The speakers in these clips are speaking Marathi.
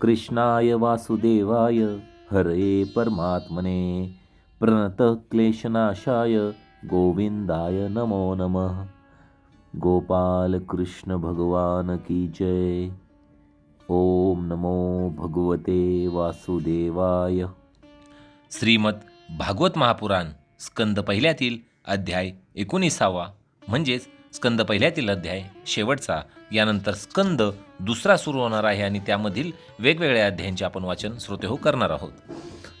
कृष्णाय वासुदेवाय हरे परमात्मने. प्रणत क्लेशनाशाय गोविंदाय नमो नमः. गोपाल कृष्ण भगवान की जय. ओम नमो भगवते वासुदेवाय. श्रीमद भागवत महापुराण स्कंद पहिल्यातील अध्याय एकोणीसावा म्हणजेच स्कंद पहिल्यातील अध्याय शेवटचा यानंतर स्कंद दुसरा सुरू होणार आहे आणि त्यामधील वेगवेगळ्या अध्यायांचे आपण वाचन श्रोते हो करणार आहोत.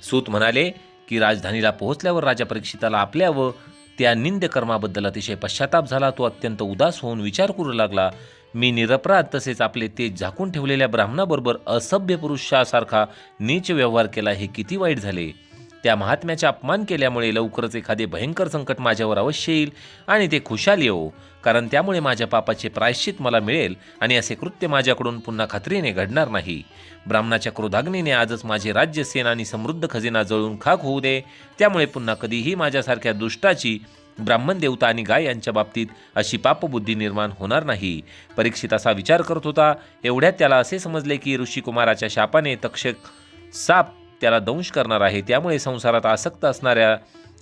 सूत म्हणाले की राजधानीला पोहोचल्यावर राजा परीक्षिताला आपल्या व त्या निंद कर्माबद्दल अतिशय पश्चाताप झाला. तो अत्यंत उदास होऊन विचार करू लागला. मी निरपराध तसेच आपले तेज झाकून ठेवलेल्या ब्राह्मणाबरोबर असभ्य पुरुषासारखा नीच व्यवहार केला. हे किती वाईट झाले. त्या महात्म्याचा अपमान केल्यामुळे लवकरच एखादे भयंकर संकट माझ्यावर अवश्य येईल आणि ते खुशाल येऊ कारण त्यामुळे माझ्या पापाचे प्रायश्चित मला मिळेल आणि असे कृत्य माझ्याकडून पुन्हा खात्रीने घडणार नाही. ब्राह्मणाच्या क्रोधाग्नीने आजच माझे राज्य सेन आणि समृद्ध खजिना जळून खाक होऊ दे. त्यामुळे पुन्हा कधीही माझ्यासारख्या दुष्टाची ब्राह्मण देवता आणि गाय यांच्या बाबतीत अशी पापबुद्धी निर्माण होणार नाही. परीक्षित असा विचार करत होता. एवढ्यात त्याला असे समजले की ऋषिकुमाराच्या शापाने तक्षक साप त्याला दंश करणार आहे. त्यामुळे संसारात आसक्त असणाऱ्या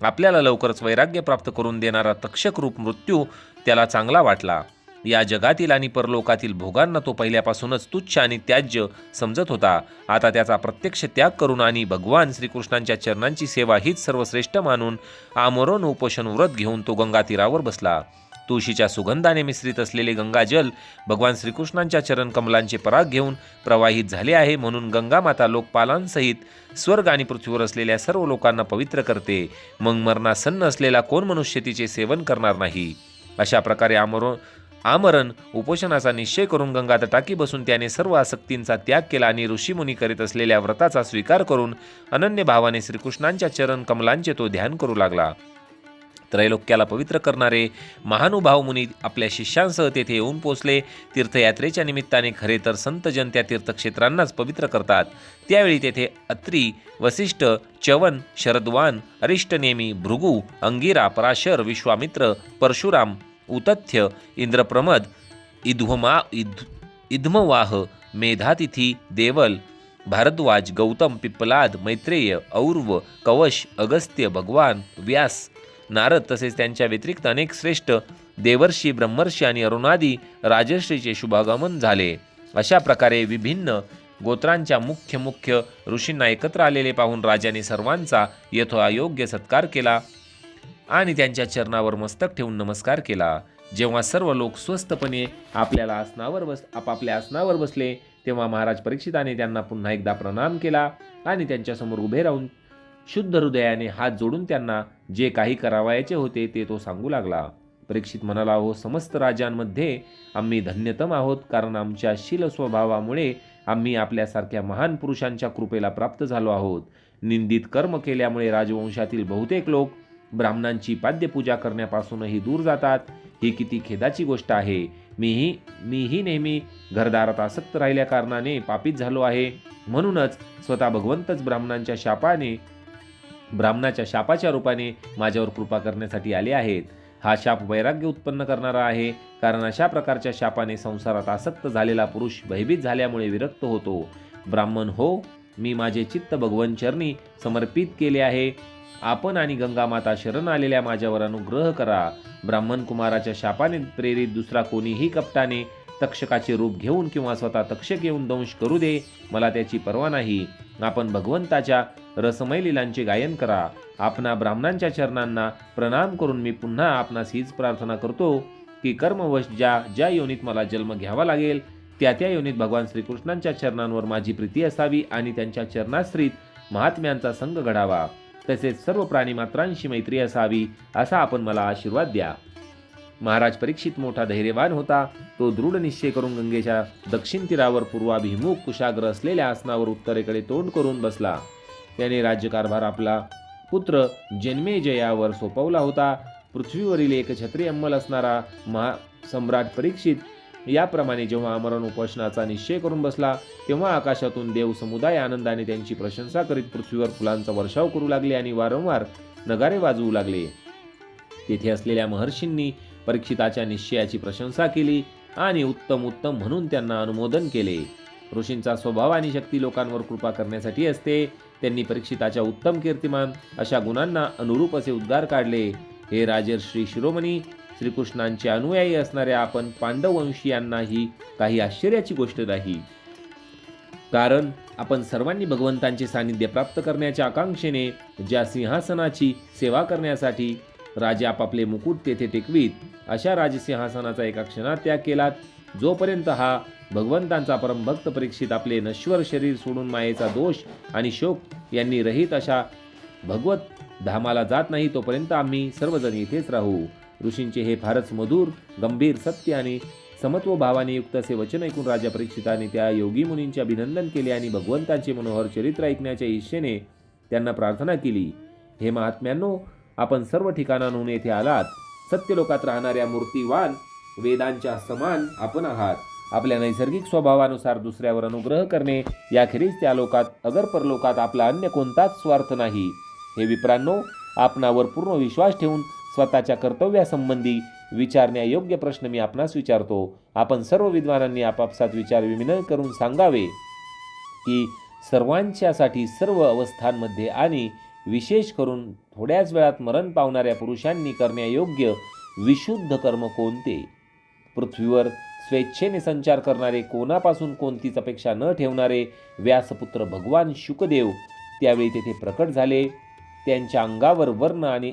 आपल्याला लवकरच वैराग्य प्राप्त करून देणारा तक्षक रूप मृत्यू त्याला चांगला वाटला. या जगातील आणि परलोकातील भोगांना तो पहिल्यापासूनच तुच्छ आणि त्याज्य समजत होता. आता त्याचा प्रत्यक्ष त्याग करून आणि भगवान श्रीकृष्णांच्या चरणांची सेवा हीच सर्वश्रेष्ठ मानून आमरण उपोषण व्रत घेऊन तो गंगा तीरावर बसला. तुळशीच्या सुगंधाने मिश्रित असलेले गंगाजल भगवान श्रीकृष्णांच्या चरण कमलांचे पराग घेऊन प्रवाहित झाले आहे म्हणून गंगा माता लोकपालांसहित स्वर्ग आणि पृथ्वीवर असलेल्या सर्व लोकांना पवित्र करते. मग मरणासन्न असलेला कोण मनुष्य तिचे सेवन करणार नाही? अशा प्रकारे आमरो आमरण उपोषणाचा निश्चय करून गंगा तटाकी बसून त्याने सर्व आसक्तींचा त्याग केला आणि ऋषीमुनी करीत असलेल्या व्रताचा स्वीकार करून अनन्य भावाने श्रीकृष्णांच्या चरण कमलांचे तो ध्यान करू लागला. त्रैलोक्याला पवित्र करणारे महानुभाव मुनी आपल्या शिष्यांसह तेथे येऊन पोचले. तीर्थयात्रेच्या निमित्ताने खरे तर संतजन त्या तीर्थक्षेत्रांनाच पवित्र करतात. त्यावेळी तेथे अत्री वसिष्ठ चवन शरदवान अरिष्टनेमी भृगू अंगिरा पराशर विश्वामित्र परशुराम उतथ्य इंद्रप्रमद इध्वमा इध् इध्मवाह मेधातिथी देवल भारद्वाज गौतम पिप्पलाद मैत्रेय और्व कवश अगस्त्य भगवान व्यास नारद तसेच त्यांच्या व्यतिरिक्त अनेक श्रेष्ठ देवर्षी ब्रह्मर्षी आणि अरुणादी राजश्रीचे शुभागमन झाले. अशा प्रकारे विभिन्न गोत्रांच्या मुख्य मुख्य ऋषींना एकत्र आलेले पाहून राजाने सर्वांचा यथोयोग्य सत्कार केला आणि त्यांच्या चरणावर मस्तक ठेवून नमस्कार केला. जेव्हा सर्व लोक स्वस्तपणे आपल्याला आसनावर बस आपापल्या आसनावर बसले तेव्हा महाराज परीक्षिताने त्यांना पुन्हा एकदा प्रणाम केला आणि त्यांच्यासमोर उभे राहून शुद्ध हृदयाने हात जोडून त्यांना जे काही करावायचे होते ते तो सांगू लागला. परीक्षित म्हणाला हो समस्त राजांमध्ये आम्ही धन्यतम आहोत कारण आमच्या शील स्वभावामुळे आम्ही आपल्यासारख्या महान पुरुषांच्या कृपेला प्राप्त झालो आहोत. निंदित कर्म केल्यामुळे राजवंशातील बहुतेक लोक ब्राह्मणांची पाद्यपूजा करण्यापासूनही दूर जातात. ही किती खेदाची गोष्ट आहे. मीही मीही नेहमी घरदारात आसक्त राहिल्या कारणाने पापित झालो आहे. म्हणूनच स्वतः भगवंतच ब्राह्मणांच्या शापाने ब्राह्मणाच्या शापाच्या रूपाने माझ्यावर कृपा करण्यासाठी आले आहेत. हा शाप वैराग्य उत्पन्न करणारा आहे कारण अशा प्रकारच्या शापाने संसारात आसक्त झालेला पुरुष भयभीत झाल्यामुळे विरक्त होतो. ब्राह्मण हो मी माझे चित्त भगवन चरणी समर्पित केले आहे. आपण आणि गंगामाता शरण आलेल्या माझ्यावर अनुग्रह करा. ब्राह्मण कुमाराच्या शापाने प्रेरित दुसरा कोणीही कपटाने तक्षकाचे रूप घेऊन किंवा स्वतः तक्षक येऊन दंश करू दे मला त्याची पर्वा नाही. आपण भगवंताच्या रसमय लीलांचे गायन करा. आपणा ब्राह्मणांच्या चरणांना प्रणाम करून मी पुन्हा आपणास हीच प्रार्थना करतो की कर्मवश ज्या ज्या योनीत मला जन्म घ्यावा लागेल त्या त्या योनीत भगवान श्रीकृष्णांच्या चरणांवर माझी प्रीती असावी आणि त्यांच्या चरणाश्रीत महात्म्यांचा संग घडावा. तसेच सर्व प्राणीमात्रांशी मैत्री असावी असा आपण मला आशीर्वाद द्या. महाराज परीक्षित मोठा धैर्यवान होता. तो दृढ निश्चय करून गंगेच्या दक्षिण तीरावर पूर्वाभिमुख कुशाग्र असलेल्या आसनावर उत्तरेकडे तोंड करून बसला. त्याने राज्यकारभार आपला पुत्र जन्मेजयावर सोपवला होता. पृथ्वीवरील एक छत्री अंमल असणारा महा सम्राट परीक्षित याप्रमाणे जेव्हा अमरण उपोषणाचा निश्चय करून बसला तेव्हा आकाशातून देव समुदाय आनंदाने त्यांची प्रशंसा करीत पृथ्वीवर फुलांचा वर्षाव करू लागले आणि वारंवार नगारे वाजवू लागले. तेथे असलेल्या महर्षींनी परीक्षिताच्या निश्चयाची प्रशंसा केली आणि उत्तम उत्तम म्हणून त्यांना अनुमोदन केले. ऋषींचा स्वभाव आणि शक्ती लोकांवर कृपा करण्यासाठी असते त्यांनी परीक्षिताच्या उत्तम कीर्तिमान अशा गुणांना अनुरूप असे उद्गार काढले. हे राजर्षी शिरोमणी श्रीकृष्णांचे अनुयायी असणाऱ्या आपण पांडववंशीयांनाही काही आश्चर्याची गोष्ट नाही. कारण आपण सर्वांनी भगवंतांचे सानिध्य प्राप्त करण्याच्या आकांक्षेने ज्या सिंहासनाची सेवा करण्यासाठी राजे आपापले मुकुट तेथे टेकवीत. अशा राजसिंहासनाचा एका क्षणात त्याग केलात. जोपर्यंत हा भगवंतांचा परमभक्त परीक्षित आपले नश्वर शरीर सोडून मायेचा दोष आणि शोक यांनी रहित अशा भगवत धामाला जात नाही तोपर्यंत आम्ही सर्वजण इथेच राहू. ऋषींचे हे फारच मधुर गंभीर सत्य आणि समत्व भावाने युक्त असे वचन ऐकून राजा परीक्षिताने त्या योगी मुनींचे अभिनंदन केले आणि भगवंतांचे मनोहर चरित्र ऐकण्याच्या इच्छेने त्यांना प्रार्थना केली. हे महात्म्यांनो आपण सर्व ठिकाणांहून येथे आलात. सत्यलोकात राहणाऱ्या मूर्तिवान वेदांच्या समान आपण आहात. आपल्या नैसर्गिक स्वभावानुसार दुसऱ्यावर अनुग्रह करणे याखेरीज त्या लोकात अगर परलोकात आपला अन्य कोणताच स्वार्थ नाही. हे विप्रांनो आपणावर पूर्ण विश्वास ठेवून स्वतःच्या कर्तव्यासंबंधी विचारण्यायोग्य प्रश्न मी आपणास विचारतो. आपण सर्व विद्वानांनी आपापसात विचार विनिमय करून सांगावे की सर्वांच्यासाठी सर्व अवस्थांमध्ये आणि विशेष करून थोड्याच वेळात मरण पावणाऱ्या पुरुषांनी करण्यायोग्य विशुद्ध कर्म कोणते? पृथ्वीवर स्वेच्छेने संचार करणारे कोणापासून कोणतीच अपेक्षा न ठेवणारे व्यासपुत्र भगवान शुकदेव त्यावेळी तेथे प्रकट झाले. त्यांच्या अंगावर वर्ण आणि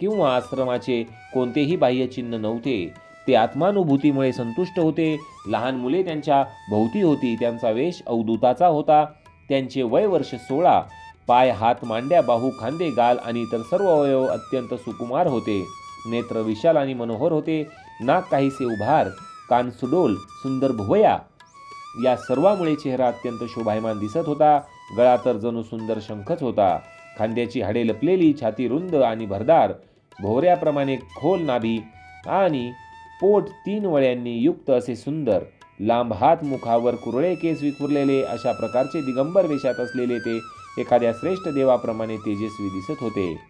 किंवा आश्रमाचे कोणतेही बाह्यचिन्ह नव्हते. ते आत्मानुभूतीमुळे संतुष्ट होते. लहान मुले त्यांच्या भोवती होती. त्यांचा वेश अवधूताचा होता. त्यांचे वय वर्ष सोळा. पाय हात मांड्या बाहू खांदे गाल आणि इतर सर्व अवयव अत्यंत सुकुमार होते. नेत्र विशाल आणि मनोहर होते. नाक काहीसे उभार कान सुडोल सुंदर भुवया. या सर्वामुळे चेहरा अत्यंत शोभायमान दिसत होता. गळा तर जणू सुंदर शंखच होता. खांद्याची हाडे लपलेली छाती रुंद आणि भरदार. भोवऱ्याप्रमाणे खोल नाभी आणि पोट तीन वळ्यांनी युक्त असे सुंदर. लांब हात मुखावर कुरळे केस विखुरलेले अशा प्रकारचे दिगंबर वेशात असलेले ते एखाद्या श्रेष्ठ देवाप्रमाणे तेजस्वी दिसत होते.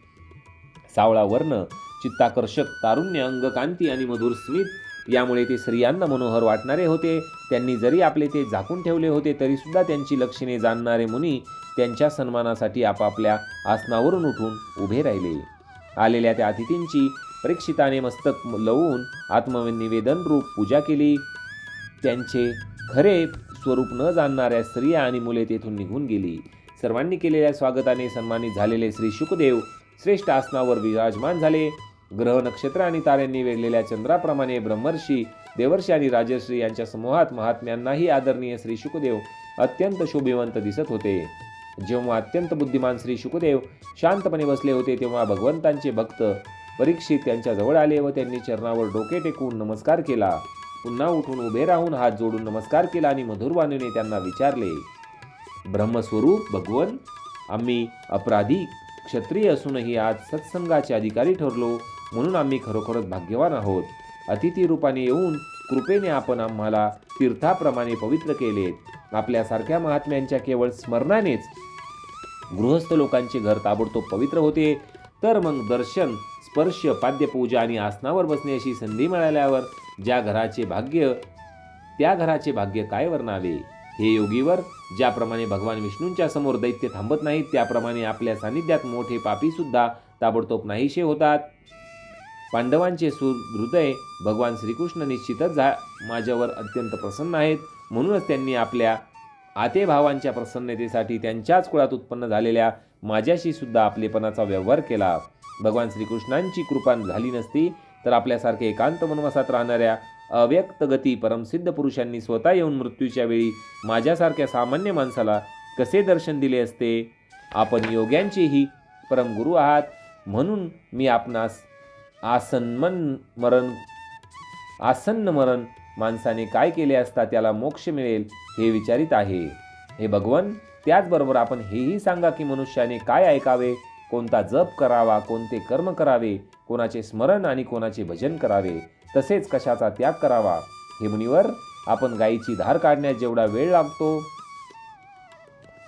सावळा वर्ण चित्ताकर्षक तारुण्य अंगकांती आणि मधुर स्मित यामुळे ते स्त्रियांना मनोहर वाटणारे होते. त्यांनी जरी आपले ते झाकून ठेवले होते तरीसुद्धा त्यांची लक्षणे जाणणारे मुनी त्यांच्या सन्मानासाठी आपापल्या आसनावरून उठून उभे राहिले. आलेल्या त्या अतिथींची परीक्षिताने मस्तक लवून आत्मनिवेदन रूप पूजा केली. त्यांचे खरे स्वरूप न जाणणाऱ्या स्त्रिया आणि मुले तेथून निघून गेली. सर्वांनी केलेल्या स्वागताने सन्मानित झालेले श्री शुकदेव श्रेष्ठ आसनावर विराजमान झाले. ग्रह नक्षत्र आणि ताऱ्यांनी वेगलेल्या चंद्राप्रमाणे ब्रह्मर्षी देवर्षी आणि राजश्री यांच्या समूहात महात्म्यांनाही आदरणीय श्री शुकदेव अत्यंत शोभिवंत दिसत होते. जेव्हा अत्यंत बुद्धिमान श्री शुकदेव शांतपणे बसले होते तेव्हा भगवंतांचे भक्त परीक्षित त्यांच्याजवळ आले व त्यांनी चरणावर डोके टेकून नमस्कार केला. पुन्हा उठून उभे राहून हात जोडून नमस्कार केला आणि मधुरवाणीने त्यांना विचारले ब्रह्मस्वरूप भगवन आम्ही अपराधी क्षत्रिय असूनही आज सत्संगाचे अधिकारी ठरलो म्हणून आम्ही खरोखरच भाग्यवान आहोत. अतिथी रूपाने येऊन कृपेने आपण आम्हाला तीर्थाप्रमाणे पवित्र केलेत. आपल्यासारख्या महात्म्यांच्या केवळ स्मरणानेच गृहस्थ लोकांचे घर ताबडतोब पवित्र होते. तर मग दर्शन स्पर्श पाद्यपूजा आणि आसनावर बसण्याची संधी मिळाल्यावर ज्या घराचे भाग्य त्या घराचे भाग्य काय वर्णावे? हे योगीवर ज्याप्रमाणे भगवान विष्णूंच्या समोर दैत्य थांबत नाहीत त्याप्रमाणे आपल्या सानिध्यात मोठे पापी सुद्धा ताबडतोब नाहीसे होतात. पांडवांचे सुहृदय भगवान श्रीकृष्ण निश्चितच झा माझ्यावर अत्यंत प्रसन्न आहेत. म्हणूनच त्यांनी आपल्या आतेभावांच्या प्रसन्नतेसाठी त्यांच्याच कुळात उत्पन्न झालेल्या माझ्याशी सुद्धा आपलेपणाचा व्यवहार केला. भगवान श्रीकृष्णांची कृपा झाली नसती तर आपल्यासारखे एकांत वनवासात राहणाऱ्या अव्यक्त गती परमसिद्ध पुरुषांनी स्वतः येऊन मृत्यूच्या वेळी माझ्यासारख्या सामान्य माणसाला कसे दर्शन दिले असते? आपण योग्यांचेही परमगुरू आहात. म्हणून मी आपणास आसन्मन मरण आसन्न मरण माणसाने काय केले असता त्याला मोक्ष मिळेल हे विचारित आहे. हे भगवन त्याचबरोबर आपण हेही सांगा की मनुष्याने काय ऐकावे? कोणता जप करावा? कोणते कर्म करावे? कोणाचे स्मरण आणि कोणाचे भजन करावे? तसेच कशाचा त्याग करावा? हे मुनिवर आपण गायीची धार काढण्यात जेवढा वेळ लागतो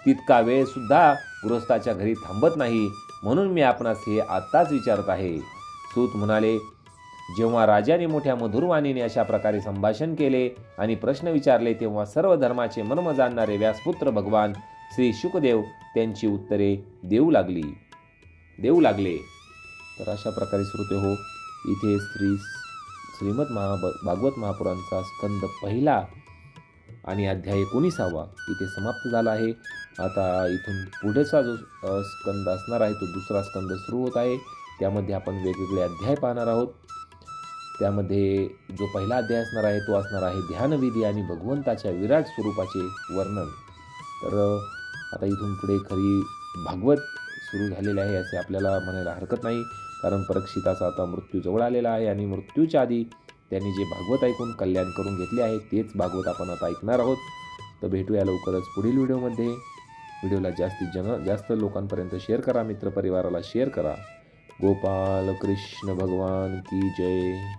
तितका वेळ सुद्धा गृहस्थाच्या घरी थांबत नाही. म्हणून मी आपणास हे आत्ताच विचारत आहे. सूत म्हणाले जेव्हा राजाने मोठ्या मधुरवाणीने अशा प्रकारे संभाषण केले आणि प्रश्न विचारले तेव्हा सर्व धर्माचे मर्म जाणणारे व्यासपुत्र भगवान श्री शुकदेव त्यांची उत्तरे देऊ लागली. देऊ लागले. तर अशा प्रकारे श्रोते हो इथे श्री श्रीमद महा भागवत महापुराणचा स्कंद पहिला आणि अध्याय एकोणीसावा इथे समाप्त झाला आहे. आता इथून पुढेचा जो स्कंद असणार आहे तो दुसरा स्कंद सुरू होत आहे. त्यामध्ये आपण वेगवेगळे अध्याय पाहणार आहोत. त्यामध्ये जो पहिला अध्याय असणार आहे तो असणार आहे ध्यानविधी आणि भगवंताच्या विराट स्वरूपाचे वर्णन. तर आता इथून पुढे खरी भागवत सुरू झालेले आहे असे आपल्याला म्हणायला हरकत नाही. कारण परीक्षिताचा आता मृत्यू जवळ आलेला आहे आणि मृत्यूच्या आधी त्यांनी जे भागवत ऐकून कल्याण करून घेतले आहे तेच भागवत आपण आता ऐकणार आहोत. तर भेटूया लवकरच पुढील व्हिडिओमध्ये. व्हिडिओला जास्तीत जन जास्त लोकांपर्यंत शेअर करा मित्रपरिवाराला शेअर करा. गोपाल कृष्ण भगवान की जय.